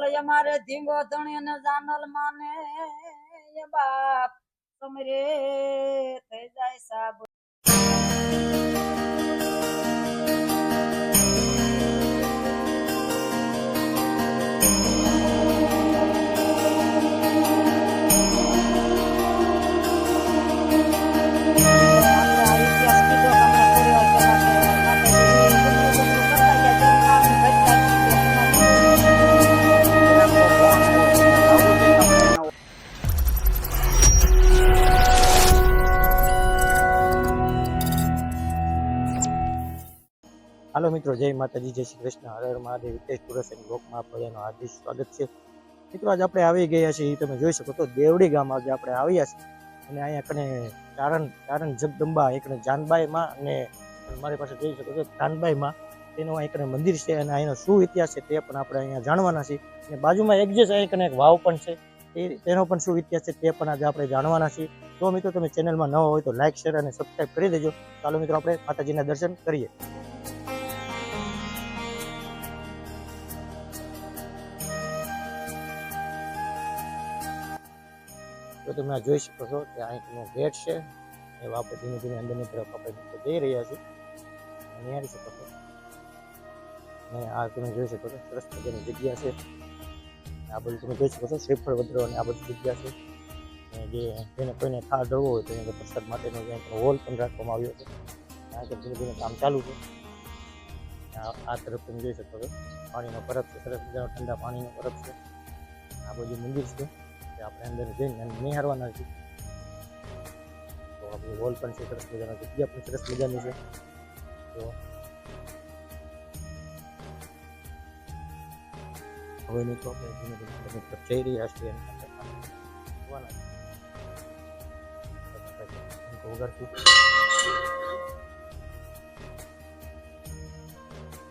બોલ અમારે ધીંગો ધણી ને જાનલ માને બાપ સમરે થઈ જાય સાબ હાલો મિત્રો, જય માતાજી, જય શ્રી કૃષ્ણ. હર હર મહાદેવ. હિતેશ ટુરસ એન્ડ બ્લોકમાં બધાનું હાર્દિક સ્વાગત છે. મિત્રો, આજે આપણે આવી ગયા છીએ, તમે જોઈ શકો તો દેવડી ગામ આજે આપણે આવ્યા છીએ. અને અહીંયા કને ચારણ ચારણ જગદંબા એકને જાનબાઈમાં અને મારી પાસે જોઈ શકો છો જાનબાઈમાં તેનું એકને કને મંદિર છે અને અહીંનો શું ઇતિહાસ છે તે પણ આપણે અહીંયા જાણવાના છીએ. અને બાજુમાં એક જે છે અહીં કને એક વાવ પણ છે. એ, તેનો પણ શું ઇતિહાસ છે તે પણ આજે આપણે જાણવાના છીએ. તો મિત્રો, તમે ચેનલમાં ન હોય તો લાઇક શેર અને સબસ્ક્રાઈબ કરી દેજો. ચાલો મિત્રો, આપણે માતાજીના દર્શન કરીએ. તો તમે આ જોઈ શકો છો કે અહીંનો ગેટ છે. એવા આપણે ધીમે ધીમે અંદરની તરફ આપણે જઈ રહ્યા છીએ. નિહાળી શકો છો. અને આ તમે જોઈ શકો છો, સરસ મજાની જગ્યા છે. આ બધું તમે જોઈ શકો છો, શ્રીફળ વધરો અને આ બધી જગ્યા છે. જે જેને કોઈને થાળ ધરવો હોય તો એને પ્રસાદ માટેનો હોલ પણ રાખવામાં આવ્યો છે. કારણ કે ધીમે ધીમે કામ ચાલુ છે. આ આ તરફ તમે જોઈ શકો છો. પાણીનો પરબ છે, સરસ મજાનો ઠંડા પાણીનો પરબ છે. આ બધું મંદિર છે. કે આપણે અંદર જઈને અને નિહાળવાના છે. તો આપણું હોલ પણ છે, સરસ મજાનો જગ્યા પણ સરસ મજાની છે. તો હવે મિત્રો આપણે ધીમે ધીમે અંદર તરફ જઈ રહ્યા છીએ અને આપણે જોવાના છે. તો આપણે શંખ વગાડશું.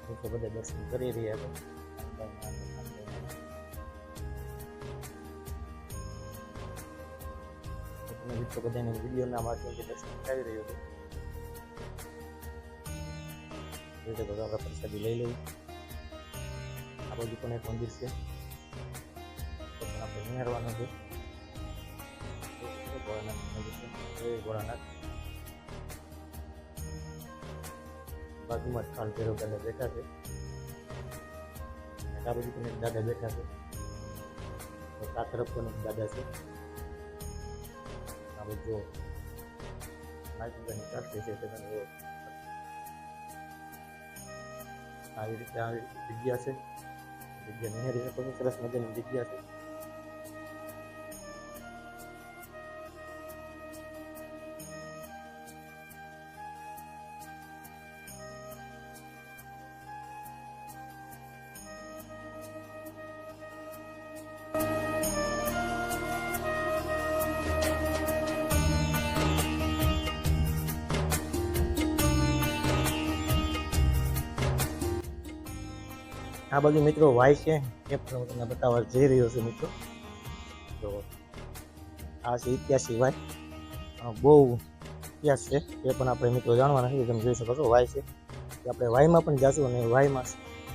મિત્રો બધા દર્શન કરી રહ્યા છે. તમે મિત્રો બધાને વિડીયોના માધ્યમથી દર્શન કરાવી રહ્યો છું રીતે બધા આપણે પ્રસાદી લઈ લઈએ આ બાજુ પણ એક મંદિર છે તો પણ આપણે નિહાળવાનું છે મંદિર છે બાજુમાં જ ખાલ ભૈરવ દાદા બેઠા છે આ પણ એક દાદા બેઠા છે આ પણ દાદા છે જો તે તમે આવી રીતે આવી જગ્યા છે જગ્યા નિહાળી શકો છો સરસ મજાની જગ્યા છે આ બાજુ મિત્રો વાય છે. એ પણ હું તમને બતાવવા જઈ રહ્યો છું મિત્રો. તો આ છે ઇતિહાસ સિવાય. બહુ ઇતિહાસ છે. એ પણ આપણે મિત્રો જાણવાના છે. તમે જોઈ શકો છો, વાય છે. કે આપણે વાયમાં પણ જાશું અને વાયમાં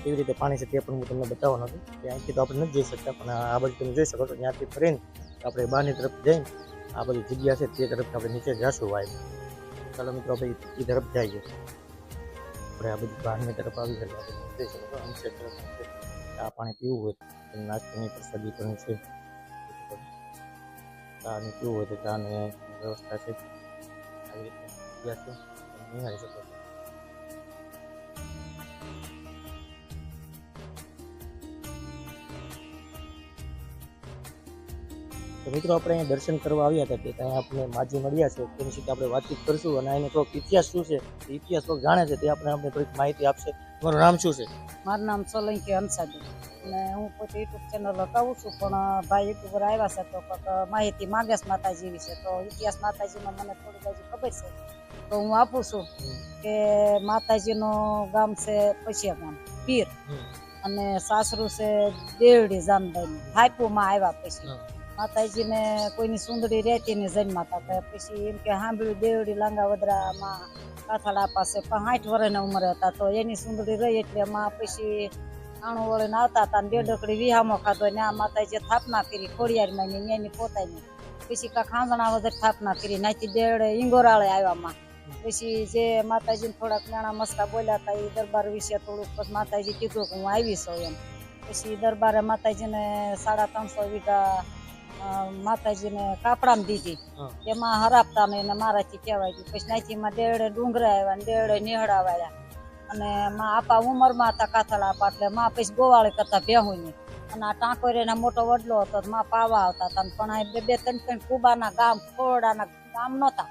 કેવી રીતે પાણી છે તે પણ હું તમને બતાવવાનો છું. કે અહીંથી તો આપણે નથી જઈ શકતા, પણ આ બાજુ તમે જોઈ શકો છો, ત્યાંથી ફરીને આપણે બહારની તરફ જઈને આ બધી જગ્યા છે તે તરફ આપણે નીચે જાશું વાય ચાલો મિત્રો, આપણે એ તરફ જઈએ. આપણે આ બધું બહારની તરફ આવી ગયા આપણે છે. ચા પાણી પીવું હોય તો નાસ્તાની પ્રસાદી પણ છે. ચાને પીવું હોય તો ચાની વ્યવસ્થા છે. આવી રીતે. જગ્યા છે શકો તો મિત્રો આપણે અહીંયા દર્શન કરવા આવ્યા હતા તે ત્યાં આપણે માજી મળ્યા છે. તેની સાથે આપણે વાતચીત કરશું અને એનો થોડોક ઇતિહાસ શું છે ઇતિહાસ થોડોક જાણે છે તે આપણે આપણે થોડીક માહિતી આપશે. તમારું નામ શું છે? મારું નામ સોલંકી હંસાબેન અને હું પોતે યુટ્યુબ ચેનલ લગાવું છું પણ ભાઈ યુટ્યુબર આવ્યા છે તો માહિતી માગે છે માતાજી વિશે. તો ઇતિહાસ માતાજીમાં મને થોડી બાજુ ખબર છે. તો હું આપું છું કે માતાજીનું ગામ છે પછિયા ગામ પીર. અને સાસરું છે દેવડી જામદાઈ હાઈપુમાં આવ્યા પછી. માતાજીને કોઈની સુંદરી રહેતી ને જન્માતા હતા પછી એમ કે સાંભળ્યું દેવડી લાંગા વદરામાં કાથાડા પાસે સાઠ વર્ષના ઉંમરે હતા, તો એની સુંદરી રહી એટલે એમાં પછી આણું વળીને આવતા હતા બે ડકડી વિહામો ખાધો ને આ માતાજી સ્થાપના કરી ખોડિયારમાં ને એની પોતાની. પછી કા ખાંદણા વગર સ્થાપના કરી નાચી દેડ ઈંગોરાળે આવ્યામાં. પછી જે માતાજીને થોડાક નાણા મસ્કા બોલ્યા હતા એ દરબાર વિશે થોડુંક પછી માતાજી કીધું કે હું આવી છું એમ. પછી દરબારે માતાજીને સાડા ત્રણસો વીઘા માતાજીને કાપડામાં દીધી. એમાં હરાપતા મેં એને મારાથી કહેવાય ગયું પછી નાચીમાં દેડે ડુંગરા આવ્યા ને ડેડે નિહળાવાયા અને માં આપા ઉંમરમાં હતા કાથળ આપા એટલે માં પછી ગોવાળી કરતા ભેહુની અને આ ટાંકોરીના મોટો વડલો હતો માં પાવા આવતા હતા પણ બે બે ત્રણ ત્રણ કુબાના ગામ ખોરડાના ગામ નહોતા.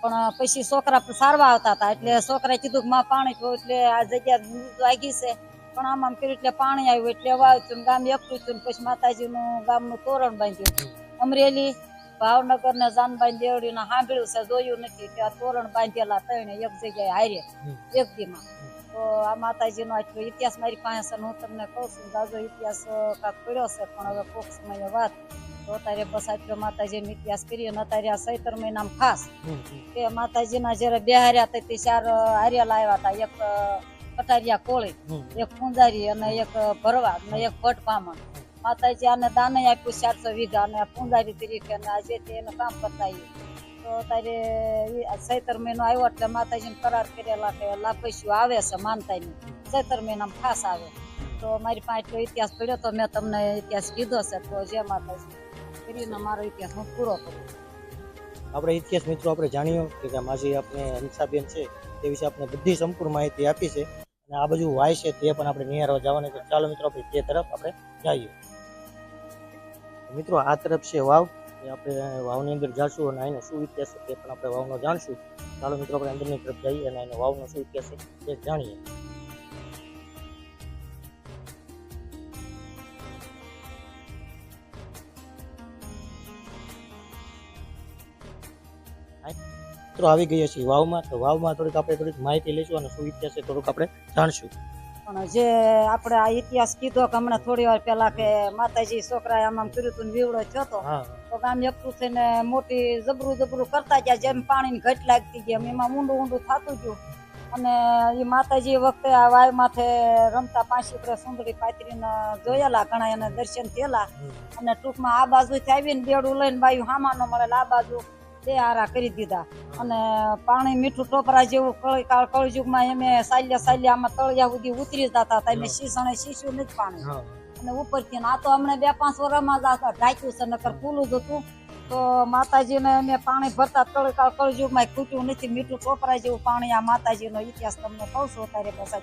પણ પછી છોકરા સારવા આવતા હતા એટલે છોકરાએ કીધું કે માં પાણી એટલે આ જગ્યા વાગી છે. પણ આમ આમ એટલે પાણી આવ્યું એટલે વાવ્યું ગામ એકઠું થયું પછી માતાજીનું ગામનું તોરણ બાંધ્યું અમરેલી ભાવનગર ને જાનબાઈ દેવડી ને સાંભળ્યું છે જોયું નથી કે આ તોરણ બાંધેલા ત્રણે એક જગ્યાએ હારે. એક દીમાં તો આ માતાજીનો આટલો ઇતિહાસ મારી પાસે છે હું તમને કહું છું જાજો ઇતિહાસ કાંક પડ્યો છે પણ હવે કોક સમયે વાત તો અત્યારે બસ આટલો માતાજીનો ઇતિહાસ કરીએ અને અત્યારે આ સૈતર મહિનામાં ખાસ. કે માતાજીના જ્યારે બેહાર્યા હતા તે ચાર હાર્યા લાવ્યા હતા એક અ, કટારિયા કોળી એક પૂંજારી અને એક ભરવા અને એક ભટ પામણ. માતાજી આને દાને આપ્યું ચારસો વીઘા અને પૂંજારી તરીકે અને આજે તે એનું કામ કરતા તો તારે સૈતર મહિનો આવ્યો એટલે માતાજીને કરાર કરેલા કે લાપસ્યું આવે છે માનતાની સૈતર મહિનામાં ખાસ આવે. તો મારી પાસે ઇતિહાસ પડ્યો તો મેં તમને ઇતિહાસ કીધો છે તો જે માતાજી. કરીને મારો ઇતિહાસ હું પૂરો કરું. આપણે ઇતિહાસ મિત્રો આપણે જાણ્યું કે માસી આપણે હંસાબેન છે તે વિશે આપણે બધી સંપૂર્ણ માહિતી આપી છે. અને આ બાજુ વાય છે તે પણ આપણે નિહારવા જવાનું તો ચાલો મિત્રો, આપણે તે તરફ આપણે જઈએ. મિત્રો, આ તરફ છે વાવ. એ આપણે વાવની અંદર જાશું અને અહીંનો શું ઇતિહાસ છે તે પણ આપણે વાવનો જાણશું. ચાલો મિત્રો, આપણે અંદરની તરફ જઈએ અને એનો વાવનો શું ઇતિહાસ છે તે જાણીએ. મિત્રો આવી ગયા છીએ વાવમાં. તો વાવમાં થોડીક આપણે થોડીક માહિતી લઈશું અને શું ઇતિહાસ છે થોડુંક આપણે જાણશું. પણ જે આપણે આ ઇતિહાસ કીધો કે હમણાં થોડી વાર પહેલા કે માતાજી છોકરાએ આમ આમ કર્યું હતું ને વિવડો થયો હતો હા. તો ગામ એકઠું થઈને મોટી જબરું જબરું કરતા ગયા જેમ પાણીની ઘટ લાગતી ગઈ એમાં ઊંડું ઊંડું થતું ગયું. અને એ માતાજી વખતે આ વાય માથે રમતા પાંચી પર સુંદરી પાથરીને જોયેલા ઘણા એને દર્શન થયેલા. અને ટૂંકમાં આ બાજુથી આવીને બેડું લઈને બાયું હામાનો મળેલા આ બાજુ બે આરા કરી દીધા. અને પાણી મીઠું ટોપરા જેવું કળી કાળ કળયુગમાં એમે સાલ્યા સાલ્યા આમાં તળિયા સુધી ઉતરી જતા હતા એમ શીસણે શીશું નથી પાણી. અને ઉપરથી આ તો હમણાં બે પાંચ વર્ષમાં જ ઢાંક્યું છે નકર ખુલ્લું જ હતું. તો માતાજીને અમે પાણી ભરતા તળકાળ કળજુગમાં ખૂટ્યું નથી. મીઠું ટોપરા જેવું પાણી આ માતાજીનો ઇતિહાસ તમને કહું છું અત્યારે પછી.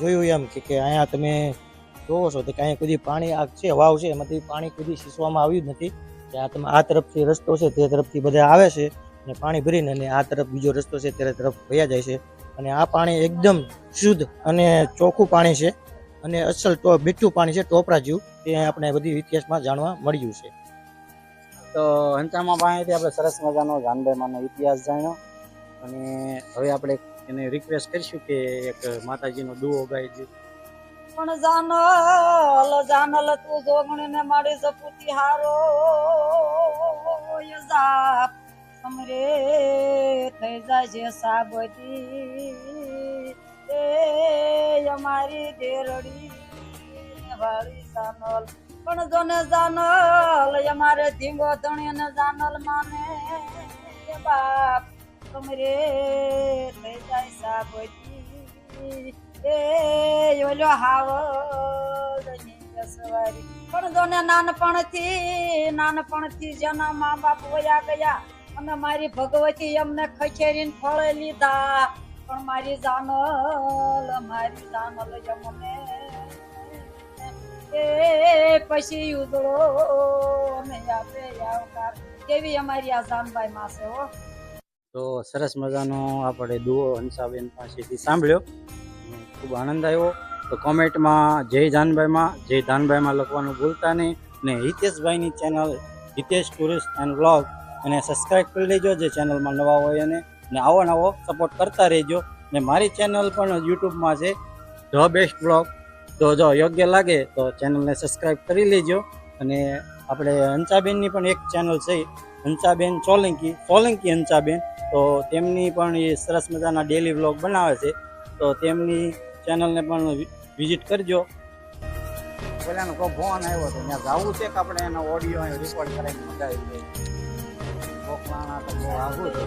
જોયું એમ કે અહીંયા તમે જોવો છો તો કે અહીંયા કદી પાણી આગ છે વાવ છે એમાંથી પાણી કુદી સીસવામાં આવ્યું જ નથી. કે આ તમે આ તરફથી રસ્તો છે તે તરફથી બધા આવે છે અને પાણી ભરીને અને આ તરફ બીજો રસ્તો છે તે તરફ વયા જાય છે. અને આ પાણી એકદમ શુદ્ધ અને ચોખ્ખું પાણી છે અને અસલ તો મીઠું પાણી છે, ટોપરા જેવું, તે આપણે બધી ઇતિહાસમાં જાણવા મળ્યું છે. તો હંચામાં પાણીથી આપણે સરસ મજાનો જાનભાઈમાંનો ઇતિહાસ જાણ્યો. અને હવે આપણે એને રિક્વેસ્ટ કરીશું કે એક માતાજીનો દુઓ ગાઈ પણ જાનલ જાનલ તું જોગણી ને મારી જપુતી હારો. યજાપ સમરે થઈ જાય છે સાબતી એ અમારી દેરડી વાળી જાનલ. પણ જોને જાનલ અમારે ધીંગો ધણી ને જાનલ માને. બાપ સમરે થઈ જાય સાબતી એ ઓલો હાવ પણ જોને નાનપણથી નાનપણથી જેના મા બાપ વયા ગયા, અને મારી ભગવતી એમને ખચેરીને ફળે લીધા. પણ મારી જાનલ મારી જાનલ યમને એ પછી ઉદળો ને આપે આવકાર કેવી અમારી આ જાનભાઈ માસે હો. તો સરસ મજાનો આપણે દુઓ હંસાબેન પાસેથી સાંભળ્યો. ખૂબ આનંદ આવ્યો. તો કોમેન્ટમાં જય જાનભાઈમાં જય ધાનભાઈમાં લખવાનું ભૂલતા નહીં. અને હિતેશભાઈની channel, Hitesh tourist and vlog અને સબસ્ક્રાઈબ કરી લેજો, જે ચેનલમાં નવા હોય એને. અને આવો નવો સપોર્ટ કરતા રહેજો. ને મારી ચેનલ પણ યુટ્યુબમાં છે, ધ બેસ્ટ બ્લોગ તો જો યોગ્ય લાગે તો ચેનલને સબસ્ક્રાઈબ કરી લેજો. અને આપણે હંસાબેનની પણ એક ચેનલ છે, હંસાબેન સોલંકી સોલંકી હંસાબેન. તો તેમની પણ એ સરસ મજાના ડેલી વ્લોગ બનાવે છે. તો તેમની ચેનલને પણ વિઝિટ કરજો. પેલાનો કોઈ ફોન આવ્યો હતો ત્યાં જવું છે કે આપણે એનો ઓડિયો રેકોર્ડ કરાવીને મંગાવી દઈએ? કોકલાણા તો બહુ આવું છે.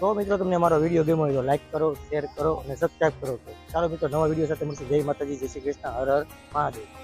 તો મિત્રો તમને મારો વીડિયો ગમ્યો હોય તો લાઈક કરો શેર કરો અને સબસ્ક્રાઈબ કરો. ચાલો મિત્રો, નવા વીડિયો સાથે મળશે. જય માતાજી, જય શ્રી કૃષ્ણ. હર હર મહાદેવ.